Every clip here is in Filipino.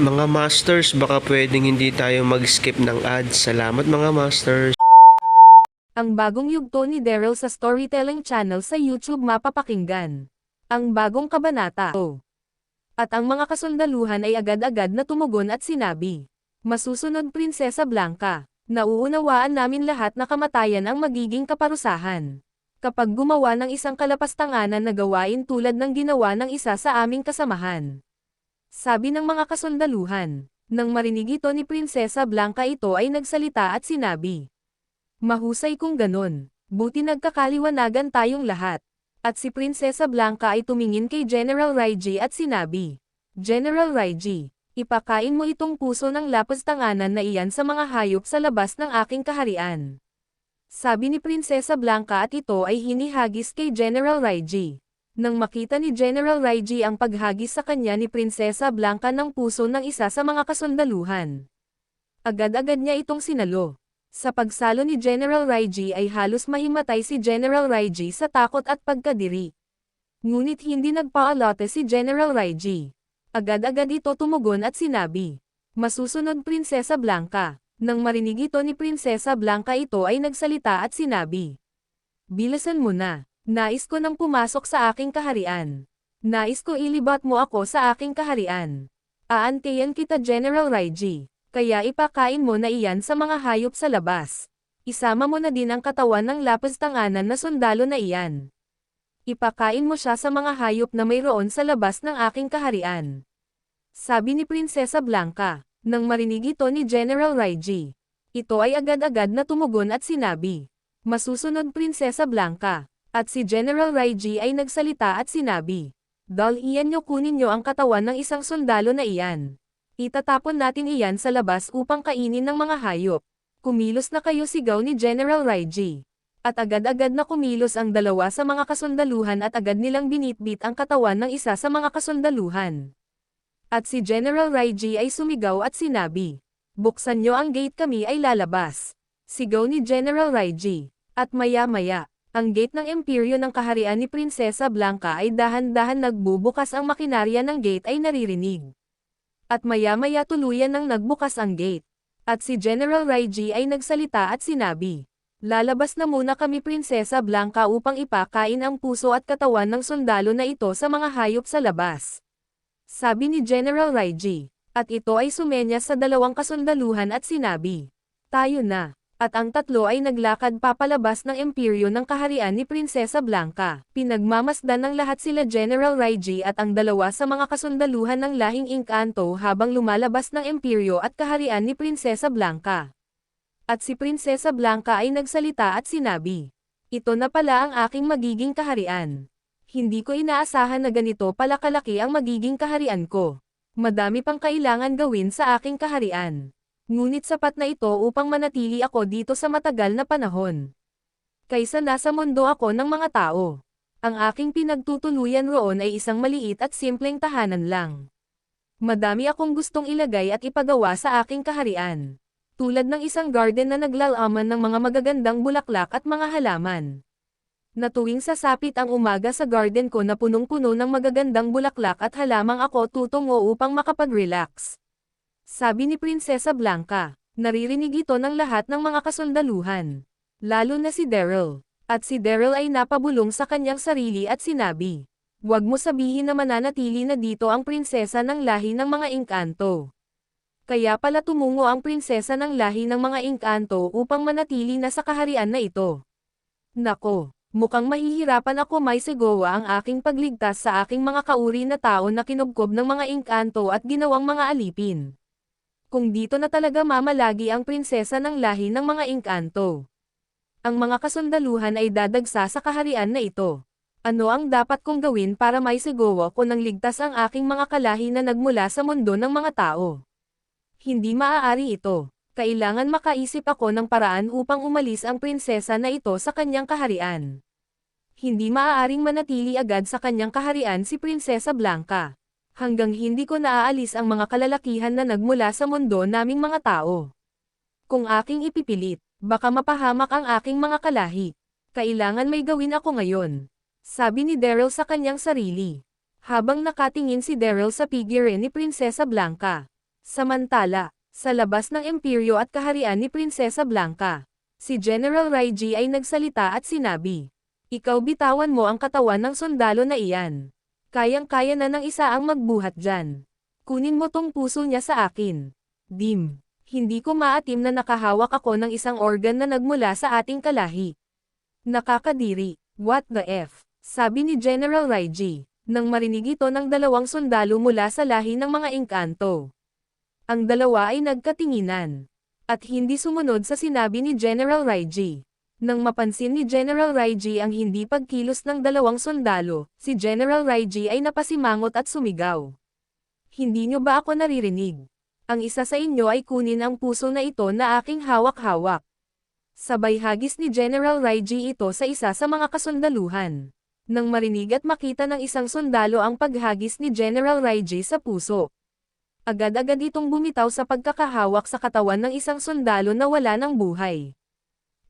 Mga Masters, baka pwedeng hindi tayo mag-skip ng ads. Salamat mga Masters. Ang bagong yugto ni Daryl sa Storytelling Channel sa YouTube mapapakinggan. Ang bagong kabanata. Oh. At ang mga kasundaluhan ay agad-agad na tumugon at sinabi. Masusunod Prinsesa Blanca, nauunawaan namin lahat na kamatayan ang magiging kaparusahan. Kapag gumawa ng isang kalapastanganan na gawain tulad ng ginawa ng isa sa aming kasamahan. Sabi ng mga kasundaluhan. Nang marinig ito ni Prinsesa Blanca ito ay nagsalita at sinabi. Mahusay kung ganon. Buti nagkakaliwanagan tayong lahat. At si Prinsesa Blanca ay tumingin kay General Raiji at sinabi, General Raiji, ipakain mo itong puso ng lapis tanganan na iyan sa mga hayop sa labas ng aking kaharian. Sabi ni Prinsesa Blanca at ito ay hinihagis kay General Raiji. Nang makita ni General Raiji ang paghagis sa kanya ni Prinsesa Blanca ng puso ng isa sa mga kasundaluhan. Agad-agad niya itong sinalo. Sa pagsalo ni General Raiji ay halos mahimatay si General Raiji sa takot at pagkadiri. Ngunit hindi nagpaalote si General Raiji. Agad-agad ito tumugon at sinabi, Masusunod Prinsesa Blanca. Nang marinig ito ni Prinsesa Blanca ito ay nagsalita at sinabi, Bilasan mo na, nais ko nang pumasok sa aking kaharian. Nais ko ilibat mo ako sa aking kaharian. Aantayan kita General Raiji. Kaya ipakain mo na iyan sa mga hayop sa labas. Isama mo na din ang katawan ng lapis tanganan na sundalo na iyan. Ipakain mo siya sa mga hayop na mayroon sa labas ng aking kaharian. Sabi ni Prinsesa Blanca, nang marinig ito ni General Raiji. Ito ay agad-agad na tumugon at sinabi, Masusunod Prinsesa Blanca. At si General Raiji ay nagsalita at sinabi, Dal iyan nyo kunin nyo ang katawan ng isang sundalo na iyan. Itatapon natin iyan sa labas upang kainin ng mga hayop. Kumilos na kayo sigaw ni General Raiji. At agad-agad na kumilos ang dalawa sa mga kasundaluhan at agad nilang binitbit ang katawan ng isa sa mga kasundaluhan. At si General Raiji ay sumigaw at sinabi, Buksan nyo ang gate kami ay lalabas. Sigaw ni General Raiji. At maya-maya, ang gate ng imperyo ng kaharian ni Prinsesa Blanca ay dahan-dahan nagbubukas ang makinarya ng gate ay naririnig. At maya-maya tuluyan nang nagbukas ang gate. At si General Raiji ay nagsalita at sinabi, Lalabas na muna kami Prinsesa Blanca upang ipakain ang puso at katawan ng sundalo na ito sa mga hayop sa labas. Sabi ni General Raiji. At ito ay sumenya sa dalawang kasundaluhan at sinabi, Tayo na. At ang tatlo ay naglakad papalabas ng imperyo ng kaharian ni Prinsesa Blanca. Pinagmamasdan ng lahat sila General Raiji at ang dalawa sa mga kasundaluhan ng lahing Inkanto habang lumalabas ng imperyo at kaharian ni Prinsesa Blanca. At si Prinsesa Blanca ay nagsalita at sinabi, Ito na pala ang aking magiging kaharian. Hindi ko inaasahan na ganito pala kalaki ang magiging kaharian ko. Madami pang kailangan gawin sa aking kaharian. Ngunit sapat na ito upang manatili ako dito sa matagal na panahon. Kaysa nasa mundo ako ng mga tao. Ang aking pinagtutuluyan roon ay isang maliit at simpleng tahanan lang. Madami akong gustong ilagay at ipagawa sa aking kaharian. Tulad ng isang garden na naglalaman ng mga magagandang bulaklak at mga halaman. Na tuwing sasapit ang umaga sa garden ko na punong-puno ng magagandang bulaklak at halamang ako tutungo upang makapag-relax. Sabi ni Prinsesa Blanca, naririnig ito ng lahat ng mga kasundaluhan. Lalo na si Daryl. At si Daryl ay napabulong sa kanyang sarili at sinabi, Huwag mo sabihin na mananatili na dito ang prinsesa ng lahi ng mga engkanto. Kaya pala tumungo ang prinsesa ng lahi ng mga engkanto upang manatili na sa kaharian na ito. Nako, mukhang mahihirapan ako may segowa ang aking pagligtas sa aking mga kauri na tao na kinubkob ng mga engkanto at ginawang mga alipin. Kung dito na talaga mamalagi ang prinsesa ng lahi ng mga engkanto. Ang mga kasundaluhan ay dadagsa sa kaharian na ito. Ano ang dapat kong gawin para may segowa ko nang ligtas ang aking mga kalahi na nagmula sa mundo ng mga tao? Hindi maaari ito. Kailangan makaisip ako ng paraan upang umalis ang prinsesa na ito sa kanyang kaharian. Hindi maaaring manatili agad sa kanyang kaharian si Prinsesa Blanca. Hanggang hindi ko naaalis ang mga kalalakihan na nagmula sa mundo naming mga tao. Kung aking ipipilit, baka mapahamak ang aking mga kalahi. Kailangan may gawin ako ngayon. Sabi ni Daryl sa kanyang sarili. Habang nakatingin si Daryl sa figure ni Prinsesa Blanca. Samantala, sa labas ng imperyo at kaharian ni Prinsesa Blanca, si General Raiji ay nagsalita at sinabi, Ikaw bitawan mo ang katawan ng sundalo na iyan. Kayang-kaya na ng isa ang magbuhat dyan. Kunin mo tong puso niya sa akin. Dim. Hindi ko maatim na nakahawak ako ng isang organ na nagmula sa ating kalahi. Nakakadiri. What the F? Sabi ni General Raiji, nang marinig ito ng dalawang sundalo mula sa lahi ng mga engkanto. Ang dalawa ay nagkatinginan. At hindi sumunod sa sinabi ni General Raiji. Nang mapansin ni General Raiji ang hindi pagkilos ng dalawang sundalo, si General Raiji ay napasimangot at sumigaw. Hindi nyo ba ako naririnig? Ang isa sa inyo ay kunin ang puso na ito na aking hawak-hawak. Sabay hagis ni General Raiji ito sa isa sa mga kasundaluhan. Nang marinig at makita ng isang sundalo ang paghagis ni General Raiji sa puso. Agad-agad itong bumitaw sa pagkakahawak sa katawan ng isang sundalo na wala ng buhay.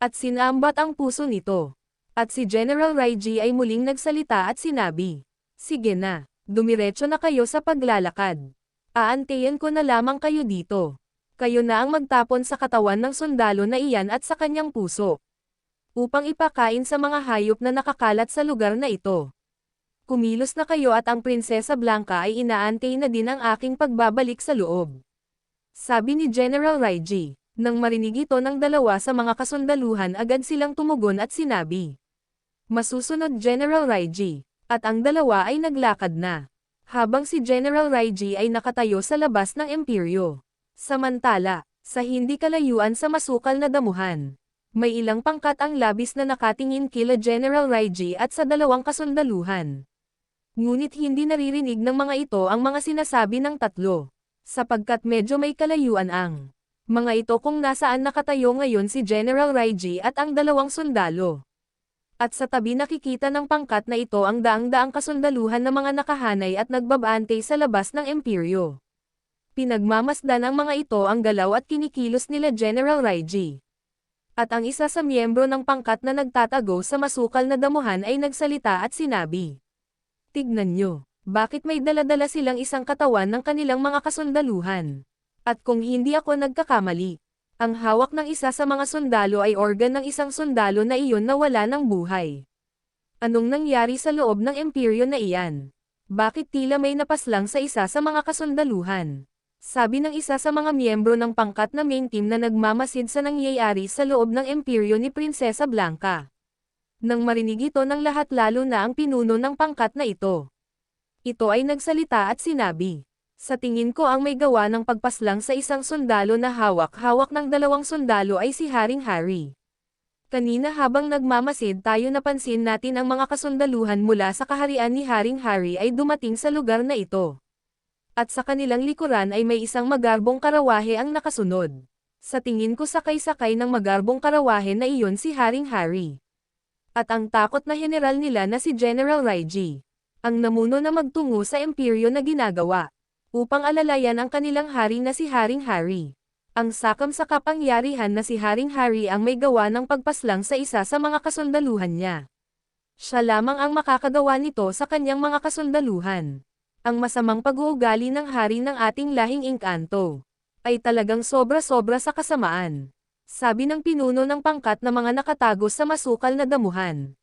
At sinambat ang puso nito. At si General Raiji ay muling nagsalita at sinabi, Sige na, dumiretso na kayo sa paglalakad. Aantayin ko na lamang kayo dito. Kayo na ang magtapon sa katawan ng sundalo na iyan at sa kanyang puso. Upang ipakain sa mga hayop na nakakalat sa lugar na ito. Kumilos na kayo at ang Prinsesa Blanca ay inaantay na din ang aking pagbabalik sa loob. Sabi ni General Raiji, nang marinig ito ng dalawa sa mga kasundaluhan agad silang tumugon at sinabi. Masusunod General Raiji, at ang dalawa ay naglakad na. Habang si General Raiji ay nakatayo sa labas ng imperyo. Samantala, sa hindi kalayuan sa masukal na damuhan, may ilang pangkat ang labis na nakatingin kila General Raiji at sa dalawang kasundaluhan. Ngunit hindi naririnig ng mga ito ang mga sinasabi ng tatlo. Sapagkat medyo may kalayuan ang mga ito kung nasaan nakatayo ngayon si General Raiji at ang dalawang sundalo. At sa tabi nakikita ng pangkat na ito ang daang-daang kasundaluhan ng mga nakahanay at nagbabante sa labas ng imperyo. Pinagmamasdan ng mga ito ang galaw at kinikilos nila General Raiji. At ang isa sa miyembro ng pangkat na nagtatago sa masukal na damuhan ay nagsalita at sinabi. Tignan nyo, bakit may daladala silang isang katawan ng kanilang mga kasundaluhan? At kung hindi ako nagkakamali, ang hawak ng isa sa mga sundalo ay organ ng isang sundalo na iyon na wala ng buhay. Anong nangyari sa loob ng imperyo na iyan? Bakit tila may napaslang sa isa sa mga kasundaluhan? Sabi ng isa sa mga miyembro ng pangkat na main team na nagmamasid sa nangyayari sa loob ng imperyo ni Prinsesa Blanca. Nang marinig ito ng lahat lalo na ang pinuno ng pangkat na ito. Ito ay nagsalita at sinabi. Sa tingin ko ang may gawa ng pagpaslang sa isang sundalo na hawak-hawak ng dalawang sundalo ay si Haring Harry. Kanina habang nagmamasid tayo napansin natin ang mga kasundaluhan mula sa kaharian ni Haring Harry ay dumating sa lugar na ito. At sa kanilang likuran ay may isang magarbong karawahe ang nakasunod. Sa tingin ko sakay-sakay ng magarbong karawahe na iyon si Haring Harry. At ang takot na general nila na si General Raiji. Ang namuno na magtungo sa imperyo na ginagawa. Upang alalayan ang kanilang hari na si Haring Harry. Ang sakam sa kapangyarihan na si Haring Harry ang may gawa ng pagpaslang sa isa sa mga kasundaluhan niya. Siya lamang ang makakagawa nito sa kanyang mga kasundaluhan. Ang masamang pag-uugali ng hari ng ating lahing engkanto ay talagang sobra-sobra sa kasamaan. Sabi ng pinuno ng pangkat na mga nakatago sa masukal na damuhan.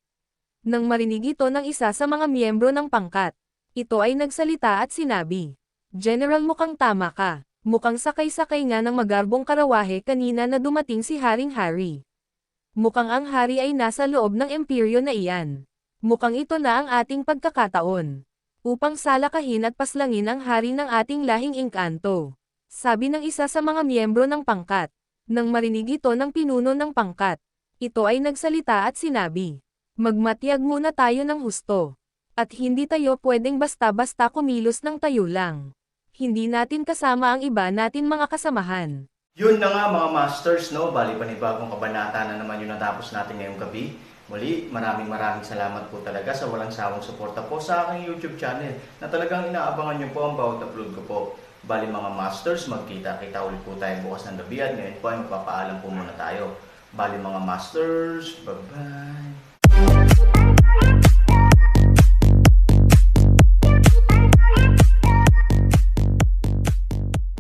Nang marinig ito ng isa sa mga miyembro ng pangkat, ito ay nagsalita at sinabi, General mukhang tama ka, mukhang sakay-sakay nga ng magarbong karawahe kanina na dumating si Haring Hari. Mukhang ang hari ay nasa loob ng imperyo na iyan. Mukhang ito na ang ating pagkakataon. Upang salakahin at paslangin ang hari ng ating lahing engkanto. Sabi ng isa sa mga miyembro ng pangkat. Nang marinig ito ng pinuno ng pangkat, ito ay nagsalita at sinabi, Magmatyag muna tayo ng husto. At hindi tayo pwedeng basta-basta kumilos ng tayo lang. Hindi natin kasama ang iba natin mga kasamahan. Yun na nga mga masters, no? Bali panibagong kabanata na naman yung natapos natin ngayong gabi. Muli, maraming maraming salamat po talaga sa walang sawang suporta po sa aking YouTube channel na talagang inaabangan nyo po ang bawat upload ko po. Bali mga masters, magkita-kita ulit po tayo bukas ng gabi at ngayon po ay magpapaalam po muna tayo. Bali mga masters, bye-bye!